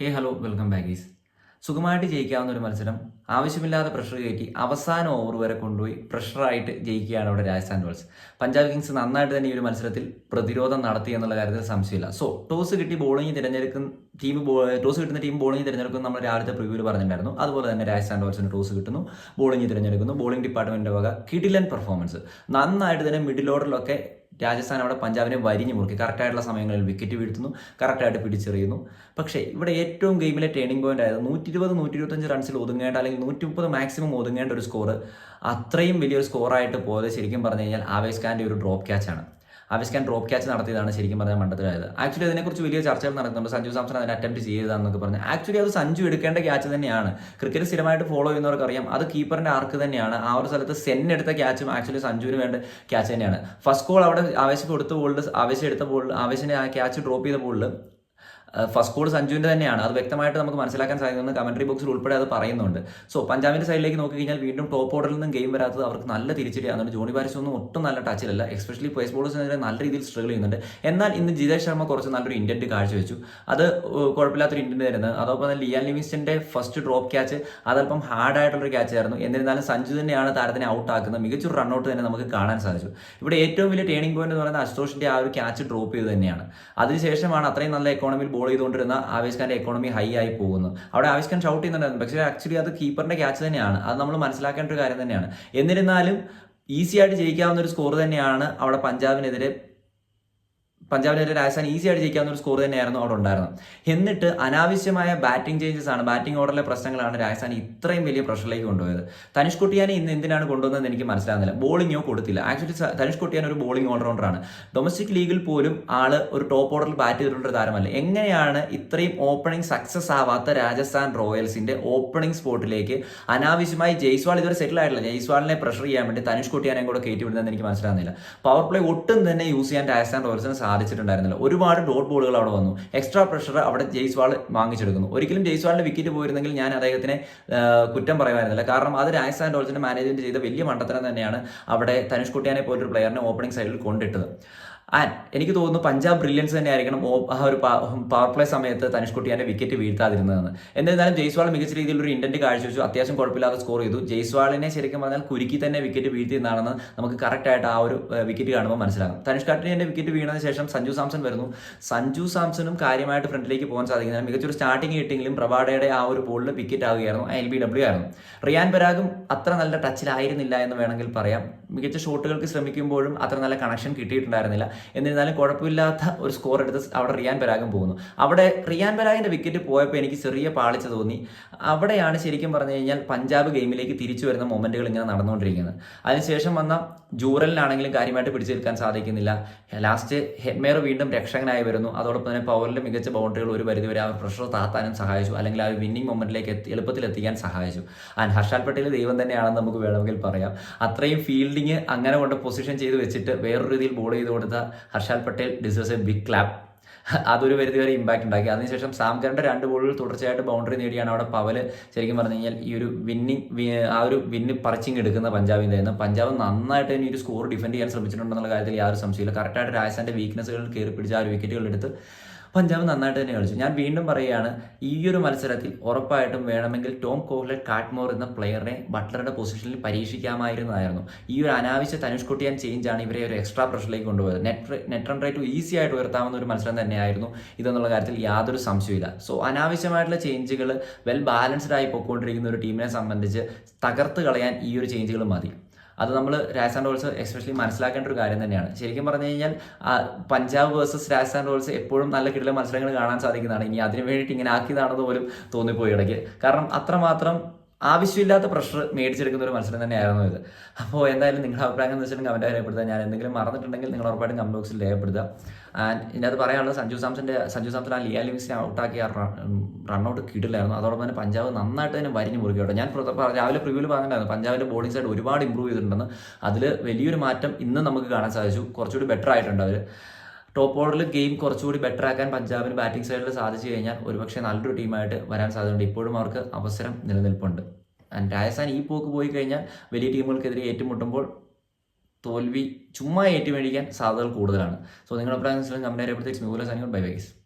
ഹേ hello welcome ബാഗീസ്. സുഖമായിട്ട് ജയിക്കാവുന്ന ഒരു മത്സരം ആവശ്യമില്ലാതെ പ്രഷർ കയറ്റി അവസാന ഓവർ വരെ കൊണ്ടുപോയി പ്രഷറായിട്ട് ജയിക്കുകയാണ് അവിടെ രാജസ്ഥാൻ റോയൽസ് പഞ്ചാബ് കിങ്സ് നന്നായിട്ട് തന്നെ ഈ ഒരു മത്സരത്തിൽ പ്രതിരോധം നടത്തി എന്നുള്ള കാര്യത്തിൽ സംശയമില്ല. സോ ടോസ് കിട്ടി ബോളിംഗ് തിരഞ്ഞെടുക്കും ടീം ടോസ് കിട്ടുന്ന ടീം ബോളിംഗ് തിരഞ്ഞെടുക്കും നമ്മൾ രാവിലത്തെ പ്രിവ്യൂവിൽ പറഞ്ഞിട്ടുണ്ടായിരുന്നു. അതുപോലെ തന്നെ രാജസ്ഥാൻ റോയൽസിന് ടോസ് കിട്ടുന്നു ബോളിംഗ് തിരഞ്ഞെടുക്കുന്നു. ബോളിംഗ് ഡിപ്പാർട്ട്മെന്റിന്റെ വക കിഡിലൻ പെർഫോമൻസ് നന്നായിട്ട് തന്നെ മിഡിൽ ഓർഡറിലൊക്കെ രാജസ്ഥാൻ അവിടെ പഞ്ചാബിനെ വരിഞ്ഞു മുറുക്കി. കറക്റ്റായിട്ടുള്ള സമയങ്ങളിൽ വിക്കറ്റ് വീഴ്ത്തുന്നു. കറക്റ്റായിട്ട് പിടിച്ചെറിയുന്നു. പക്ഷേ ഇവിടെ ഏറ്റവും ഗെയിമിലെ ടേണിംഗ് പോയിന്റ് ആയത് നൂറ്റി ഇരുപത് നൂറ്റി ഇരുപത്തഞ്ച് റൺസിൽ ഒതുങ്ങേണ്ട അല്ലെങ്കിൽ നൂറ്റി മുപ്പത് മാക്സിമം ഒതുങ്ങേണ്ട ഒരു സ്കോർ അത്രയും വലിയൊരു സ്കോറായിട്ട് പോയത് ശരിക്കും പറഞ്ഞു കഴിഞ്ഞാൽ ആവേശ് ഖാന്റെ ഒരു ഡ്രോപ്പ് ക്യാച്ചാണ് ഖാൻ ഡ്രോപ്പ് ക്യാച്ച് നടത്തിയതാണ് ശരിക്കും പറഞ്ഞാൽ മണ്ഡലമായത് ആക്ച്വലി അതിനെക്കുറിച്ച് വലിയ ചർച്ചകൾ നടക്കുന്നുണ്ട്. സഞ്ജു സാംസൺ അതിനെ അറ്റംപ്റ്റ് ചെയ്തതാണെന്നൊക്കെ പറഞ്ഞു. ആക്ച്വലി അത് സഞ്ജു എടുക്കേണ്ട ക്യാച്ച് തന്നെയാണ്. ക്രിക്കറ്റ് സ്ഥിരമായിട്ട് ഫോളോ ചെയ്യുന്നവർക്ക് അറിയാം അത് കീപ്പറിന്റെ ആർക്ക് തന്നെയാണ്. ആ ഒരു സ്ഥലത്ത് സെൻ എടുത്ത ക്യാച്ചും ആക്ച്വലി സഞ്ജുവിന് വേണ്ട ക്യാച്ച് തന്നെയാണ്. ഫസ്റ്റ് കോൾ അവിടെ ആവേശം കൊടുത്ത ബോളിൽ ആവേശം എടുത്ത ബോളിൽ ആവേശിനെ ആ ക്യാച്ച് ഡ്രോപ്പ് ചെയ്ത ബോളിൽ ഫസ്റ്റ് കോഡ് സഞ്ജുവിന്റെ തന്നെയാണ്. അത് വ്യക്തമായിട്ട് നമുക്ക് മനസ്സിലാക്കാൻ സാധിക്കുന്നത് കമന്ററി ബോക്സിൽ ഉൾപ്പെടെ അത് പറയുന്നുണ്ട്. സോ പഞ്ചാബിന്റെ സൈഡിലേക്ക് നോക്കി കഴിഞ്ഞാൽ വീണ്ടും ടോപ്പ് ഓർഡറിൽ നിന്നും ഗെയിം വരാത്തത് അവർക്ക് നല്ല തിരിച്ചടിയാണ് ജോണി ബാരിസ് ഒന്നും ഒട്ടും നല്ല ടച്ചിലല്ല എസ്പെഷ്യലി പേസ് ബോളേഴ്സിനെതിരെ നല്ല രീതിയിൽ സ്ട്രഗിൾ ചെയ്യുന്നുണ്ട്. എന്നാൽ ഇന്ന് ജിതേഷ് ശർമ്മ കുറച്ച് നല്ലൊരു ഇന്റന്റ് കാഴ്ചവെച്ചു. അത് കുഴപ്പമില്ലാത്തൊരു ഇന്റന്റ് തരുന്നത് അതോടൊപ്പം തന്നെ ലിയാൻ ലിമിസിന്റെ ഫസ്റ്റ് ഡ്രോപ്പ് ക്യാച്ച് അതല്പം ഹാർഡ് ആയിട്ടുള്ള ക്യാച്ച് ആയിരുന്നു. എന്നിരുന്നാലും സഞ്ജു തന്നെയാണ് താരത്തിനെ ഔട്ട് ആക്കുന്നത്. മികച്ചൊരു റണ്ണൗട്ട് തന്നെ നമുക്ക് കാണാൻ സാധിച്ചു. ഇവിടെ ഏറ്റവും വലിയ ടേണിംഗ് പോയിന്റ് എന്ന് പറയുന്നത് അശുതോഷിന്റെ ആ ഒരു ക്യാച്ച് ഡ്രോപ്പ് ചെയ്ത് തന്നെയാണ്. അതിനുശേഷമാണ് അത്രയും നല്ല എക്കോണമിയിൽ ബോൾ ചെയ്തുകൊണ്ടിരുന്ന ആവേശ് ഖാന്റെ എക്കോണമി ഹൈ ആയി പോകുന്നു. അവിടെ ആവേശ് ഖാൻ ഷൗട്ട് ചെയ്യുന്നുണ്ടായിരുന്നു. പക്ഷേ ആക്ച്വലി അത് കീപ്പറിന്റെ ക്യാച്ച് തന്നെയാണ്. അത് നമ്മൾ മനസ്സിലാക്കേണ്ട ഒരു കാര്യം തന്നെയാണ്. എന്നിരുന്നാലും ഈസി ആയിട്ട് ജയിക്കാവുന്ന ഒരു സ്കോർ തന്നെയാണ് അവിടെ പഞ്ചാബിനെതിരെ പഞ്ചാബിനെതിരെ രാജസ്ഥാൻ ഈസി ആയിട്ട് ജയിക്കാവുന്ന ഒരു സ്കോർ തന്നെയായിരുന്നു അവിടെ ഉണ്ടായിരുന്നത്. എന്നിട്ട് അനാവശ്യമായ ബാറ്റിംഗ് ചേഞ്ചസ് ആണ് ബാറ്റിംഗ് ഓർഡറിലെ പ്രശ്നങ്ങളാണ് രാജസ്ഥാൻ ഇത്രയും വലിയ പ്രഷറിലേക്ക് കൊണ്ടുപോയത്. തനിഷ് കുട്ടിയാനെ ഇന്ന് എന്തിനാണ് കൊണ്ടുവന്നതെന്ന് എനിക്ക് മനസ്സിലാകുന്നില്ല. ബോളിങ്ങോ കൊടുത്തില്ല. ആക്ച്വലി തനിഷ് കുട്ടിയാൻ ഒരു ബോളിംഗ് ഓൾറൗണ്ടറാണ് ഡൊമസ്റ്റിക് ലീഗിൽ പോലും ആൾ ഒരു ടോപ്പ് ഓർഡറിൽ ബാറ്റ് ചെയ്തിട്ടുള്ള താരമല്ല. എങ്ങനെയാണ് ഇത്രയും ഓപ്പണിംഗ് സക്സസ് ആവാത്ത രാജസ്ഥാൻ റോയൽസിന്റെ ഓപ്പണിംഗ് സ്പോട്ടിലേക്ക് അനാവശ്യമായി ജയ്സ്വാൾ ഇതുവരെ സെറ്റിൽ ആയിട്ടില്ല. ജയ്സ്വാളിനെ പ്രഷർ ചെയ്യാൻ വേണ്ടി തനിഷ് കുട്ടിയാനെ കൂടെ കയറ്റി വിടുന്നതെന്ന് എനിക്ക് മനസ്സിലാകുന്നില്ല. പവർ പ്ലേ ഒട്ടും തന്നെ യൂസ് ചെയ്യാൻ രാജസ്ഥാൻ റോയൽസിന് സാധിച്ചിട്ടുണ്ടായിരുന്നില്ല ഒരുപാട് ഡോട്ട് ബോളുകൾ അവിടെ വന്നു. എക്സ്ട്രാ പ്രഷർ അവിടെ ജയ്സ്വാൾ വാങ്ങിച്ചെടുക്കുന്നു. ഒരിക്കലും ജയ്സ്വാളിന്റെ വിക്കറ്റ് പോയിരുന്നെങ്കിൽ ഞാൻ അദ്ദേഹത്തിനെ കുറ്റം പറയുമായിരുന്നില്ല. കാരണം അത് രാജസ്ഥാൻ റോയൽസിന്റെ മാനേജ്മെന്റ് ചെയ്ത വലിയ മണ്ടത്തരം തന്നെയാണ് അവിടെ തനിഷ് കുട്ടിയാനെ പോലൊരു പ്ലെയറിനെ ഓപ്പണിംഗ് സൈഡിൽ കൊണ്ടിട്ടത്. ആൻഡ് എനിക്ക് തോന്നുന്നു പഞ്ചാബ് ബ്രില്യൻസ് തന്നെ ആയിരിക്കണം ആ ഒരു പവർ പ്ലേ സമയത്ത് തനിഷ് കുട്ടിയാന്റെ വിക്കറ്റ് വീഴ്ത്താതിരുന്നതെന്ന്. എന്നിരുന്നാലും ജയ്സ്വാൾ മികച്ച രീതിയിൽ ഒരു ഇന്റന്റ് കാഴ്ചവെച്ചു. അത്യാവശ്യം കുഴപ്പമില്ലാതെ സ്കോർ ചെയ്തു. ജയ്സ്വാളിനെ ശരിക്കും പറഞ്ഞാൽ കുരുക്കി തന്നെ വിക്കറ്റ് വീഴ്ത്തിയെന്നാണെന്ന് നമുക്ക് കറക്റ്റ് ആയിട്ട് ആ ഒരു വിക്കറ്റ് കാണുമ്പോൾ മനസ്സിലാകും. തനിഷ് കാട്ടിന്റെ വിക്കറ്റ് വീണതിന് ശേഷം സഞ്ജു സാംസൺ വരുന്നു. സഞ്ജു സാംസണും കാര്യമായിട്ട് ഫ്രണ്ടിലേക്ക് പോകാൻ സാധിക്കുന്നില്ല. മികച്ചൊരു സ്റ്റാർട്ടിംഗ് കിട്ടിയെങ്കിലും പ്രഭാഡയുടെ ആ ഒരു ബോളിൽ വിക്കറ്റ് ആവുകയായിരുന്നു. എൽ ബി ഡബ്ല്യു ആയിരുന്നു. റിയാൻ പരാഗും അത്ര നല്ല ടച്ചിലായിരുന്നില്ല എന്ന് വേണമെങ്കിൽ പറയാം. മികച്ച ഷോട്ടുകൾക്ക് ശ്രമിക്കുമ്പോഴും അത്ര നല്ല കണക്ഷൻ കിട്ടിയിട്ടുണ്ടായിരുന്നില്ല. എന്നിരുന്നാലും കുഴപ്പമില്ലാത്ത ഒരു സ്കോർ എടുത്ത് അവിടെ റിയാൻ പരാഗും പോകുന്നു. അവിടെ റിയാൻ പരാഗിന്റെ വിക്കറ്റ് പോയപ്പോൾ എനിക്ക് ചെറിയ പാളിച്ച തോന്നി. അവിടെയാണ് ശരിക്കും പറഞ്ഞു കഴിഞ്ഞാൽ പഞ്ചാബ് ഗെയിമിലേക്ക് തിരിച്ചു വരുന്ന മൊമെന്റുകൾ ഇങ്ങനെ നടന്നുകൊണ്ടിരിക്കുന്നത്. അതിനുശേഷം വന്ന ജൂറലിനാണെങ്കിലും കാര്യമായിട്ട് പിടിച്ചു നിൽക്കാൻ സാധിക്കുന്നില്ല. ലാസ്റ്റ് ഹെഡ്മേർ വീണ്ടും രക്ഷകനായി വരുന്നു. അതോടൊപ്പം തന്നെ പവറിൽ മികച്ച ബൗണ്ടറികൾ ഒരു പരിധിവരെ ആ പ്രഷർ താത്താനും സഹായിച്ചു. അല്ലെങ്കിൽ ആ വിന്നിംഗ് മൊമെന്റിലേക്ക് എത്തി എളുപ്പത്തിൽ എത്തിക്കാൻ സഹായിച്ചു. ആൻഡ് ഹർഷാൽ പട്ടേൽ ദൈവം തന്നെയാണെന്ന് നമുക്ക് വേണമെങ്കിൽ പറയാം. അത്രയും ഫീൽഡിങ് അങ്ങനെ കൊണ്ട് പൊസിഷൻ ചെയ്ത് വെച്ചിട്ട് വേറൊരു രീതിയിൽ ബോൾ ചെയ്ത് കൊടുത്ത Harshal Patel deserves a big clap അതൊരു പരിധി വരെ ഇമ്പാക്ട് ഉണ്ടാക്കി. അതിനുശേഷം സാംകറിന്റെ രണ്ട് ബോളുകൾ തുടർച്ചയായിട്ട് ബൗണ്ടറി നേടിയാണ് അവിടെ പവൽ ശരിക്കും പറഞ്ഞു കഴിഞ്ഞാൽ ഈ ഒരു വിന്നിങ് ആ ഒരു വിന്ന് പറിച്ചിങ് എടുക്കുന്ന പഞ്ചാബിന്റെ ആയിരുന്നു പഞ്ചാബ് നന്നായിട്ട് ഈ ഒരു സ്കോർ ഡിഫെൻഡ് ചെയ്യാൻ ശ്രമിച്ചിട്ടുണ്ടെന്നുള്ള കാര്യത്തിൽ യാതൊരു സംശയമില്ല കറക്റ്റായിട്ട് രാജസ്ഥാന്റെ വീക്ക്നസ്സുകൾ കയറി പിടിച്ച ആ ഒരു വിക്കറ്റുകൾ എടുത്ത് പഞ്ചാബ് നന്നായിട്ട് തന്നെ കളിച്ചു. ഞാൻ വീണ്ടും പറയുകയാണ് ഈ ഒരു മത്സരത്തിൽ ഉറപ്പായിട്ടും വേണമെങ്കിൽ ടോം കോഹ്ലറ്റ് കാട്ട്മോർ എന്ന പ്ലെയറിനെ ബട്ട്ലറുടെ പൊസിഷനിൽ പരീക്ഷിക്കാമായിരുന്നതായിരുന്നു ഈ ഒരു അനാവശ്യ തനുഷ് കുട്ടിയാൻ ചേഞ്ച് ആണ് ഇവരെ ഒരു എക്സ്ട്രാ പ്രഷറിലേക്ക് കൊണ്ടുപോയത്. Net net run rate easy ആയിട്ട് ഉയർത്താവുന്ന ഒരു മത്സരം തന്നെയായിരുന്നു. ഇതെന്നുള്ള കാര്യത്തിൽ യാതൊരു സംശയമില്ല സോ അനാവശ്യമായിട്ടുള്ള ചേഞ്ചുകൾ വെൽ ബാലൻസ്ഡ് ആയി പോയിക്കൊണ്ടിരിക്കുന്ന ഒരു ടീമിനെ സംബന്ധിച്ച് തകർത്ത് കളയാൻ ഈ ഒരു ചേഞ്ചുകൾ മതി. അത് നമ്മൾ രാജസ്ഥാൻ റോയൽസ് എസ്പെഷ്യലി മനസ്സിലാക്കേണ്ട ഒരു കാര്യം തന്നെയാണ്. ശരിക്കും പറഞ്ഞു കഴിഞ്ഞാൽ പഞ്ചാബ് വേഴ്സസ് രാജസ്ഥാൻ റോയൽസ് എപ്പോഴും നല്ല കിടില മത്സരങ്ങൾ കാണാൻ സാധിക്കുന്നതാണ്. ഇനി അതിനു വേണ്ടിയിട്ട് ഇങ്ങനെ ആക്കിയതാണെന്ന് പോലും തോന്നിപ്പോയി ഇടയ്ക്ക്. കാരണം അത്രമാത്രം ആവശ്യമില്ലാത്ത പ്രഷർ മേടിച്ചെടുക്കുന്ന ഒരു മത്സരം തന്നെയായിരുന്നു ഇത്. അപ്പോൾ എന്തായാലും നിങ്ങളുടെ അഭിപ്രായം എന്ന് വെച്ചിട്ടുണ്ടെങ്കിൽ അവന്റെ രേഖപ്പെടുത്തുക ഞാൻ എന്തെങ്കിലും മറന്നിട്ടുണ്ടെങ്കിൽ നിങ്ങൾ ഉറപ്പായിട്ടും കമന്റ് ബോക്സിൽ രേഖപ്പെടുത്തുക. ആൻഡ് ഇതിനകത്ത് പറയാനുള്ളത് സഞ്ജു സാംസന്റെ സഞ്ജു സാംസൺ ആ ലിയാ ലിവിങ്സിനെ ഔട്ടാക്കിയ റണ്ണൗട്ട് കിട്ടില്ലായിരുന്നു. അതോടൊപ്പം തന്നെ പഞ്ചാബ് നന്നായിട്ട് തന്നെ വരിഞ്ഞു മുറുകി കേട്ടോ. ഞാൻ രാവിലെ പ്രിവ്യൂൽ പറഞ്ഞിട്ടുണ്ടായിരുന്നു. പഞ്ചാബിന്റെ ബോളിംഗ് സൈഡ് ഒരുപാട് ഇമ്പ്രൂവ് ചെയ്തിട്ടുണ്ടെന്ന്. അതിൽ വലിയൊരു മാറ്റം ഇന്ന് നമുക്ക് കാണാൻ സാധിച്ചു. കുറച്ചുകൂടി ബെറ്റർ ആയിട്ടുണ്ട് അവർ ടോപ്പ് ഓർഡറിൽ ഗെയിം കുറച്ചുകൂടി ബെറ്റർ ആക്കാൻ പഞ്ചാബിന് ബാറ്റിംഗ് സൈഡിൽ സാധിച്ചു കഴിഞ്ഞാൽ ഒരുപക്ഷെ നല്ലൊരു ടീമായിട്ട് വരാൻ സാധ്യതയുണ്ട്. ഇപ്പോഴും അവർക്ക് അവസരം നിലനിൽപ്പുണ്ട്. ആൻഡ് രാജസ്ഥാൻ ഈ പോക്ക് പോയി കഴിഞ്ഞാൽ വലിയ ടീമുകൾക്കെതിരെ ഏറ്റുമുട്ടുമ്പോൾ തോൽവി ചുമ്മാ ഏറ്റുമേടിക്കാൻ സാധ്യതകൾ കൂടുതലാണ്. സോ നിങ്ങളുടെ അഭിപ്രായം കമന്റ് സാധനങ്ങൾ. ബൈ ബൈസ്